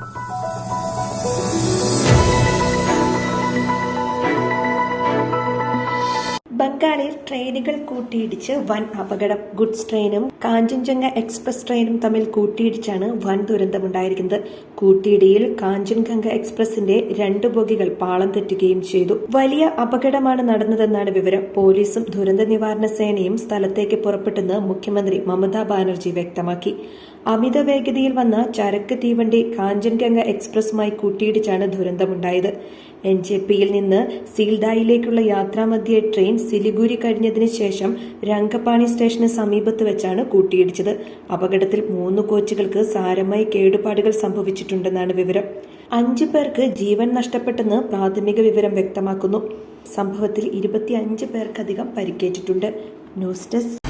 Thank you ബംഗാളിൽ ട്രെയിനുകൾ കൂട്ടിയിടിച്ച് വൻ അപകടം. ഗുഡ്സ് ട്രെയിനും കാഞ്ചൻജംഗ എക്സ്പ്രസ് ട്രെയിനും തമ്മിൽ കൂട്ടിയിടിച്ചാണ് വൻ ദുരന്തമുണ്ടായിരിക്കുന്നത്. കൂട്ടിയിടിയിൽ കാഞ്ചൻഗംഗ എക്സ്പ്രസിന്റെ രണ്ട് ബോഗികൾ പാളം തെറ്റുകയും ചെയ്തു. വലിയ അപകടമാണ് നടന്നതെന്നാണ് വിവരം. പോലീസും ദുരന്ത നിവാരണ സേനയും സ്ഥലത്തേക്ക് പുറപ്പെട്ടെന്ന് മുഖ്യമന്ത്രി മമതാ ബാനർജി വ്യക്തമാക്കി. അമിത വേഗതയിൽ വന്ന ചരക്ക് തീവണ്ടി കാഞ്ചൻഗംഗ എക്സ്പ്രസുമായി കൂട്ടിയിടിച്ചാണ് ദുരന്തമുണ്ടായത്. എൻ ജെ പിയിൽ നിന്ന് സീൽദായിലേക്കുള്ള യാത്രാമധ്യേ ട്രെയിൻ സിലിഗുരി കഴിഞ്ഞതിന് ശേഷം രംഗപ്പാണി സ്റ്റേഷന് സമീപത്ത് വെച്ചാണ് കൂട്ടിയിടിച്ചത്. അപകടത്തിൽ മൂന്ന് കോച്ചുകൾക്ക് സാരമായി കേടുപാടുകൾ സംഭവിച്ചിട്ടുണ്ടെന്നാണ് വിവരം. അഞ്ചു പേർക്ക് ജീവൻ നഷ്ടപ്പെട്ടെന്ന് പ്രാഥമിക വിവരം വ്യക്തമാക്കുന്നു. സംഭവത്തിൽ ഇരുപത്തിയഞ്ച് പേർക്കധികം പരിക്കേറ്റിട്ടുണ്ട്. News desk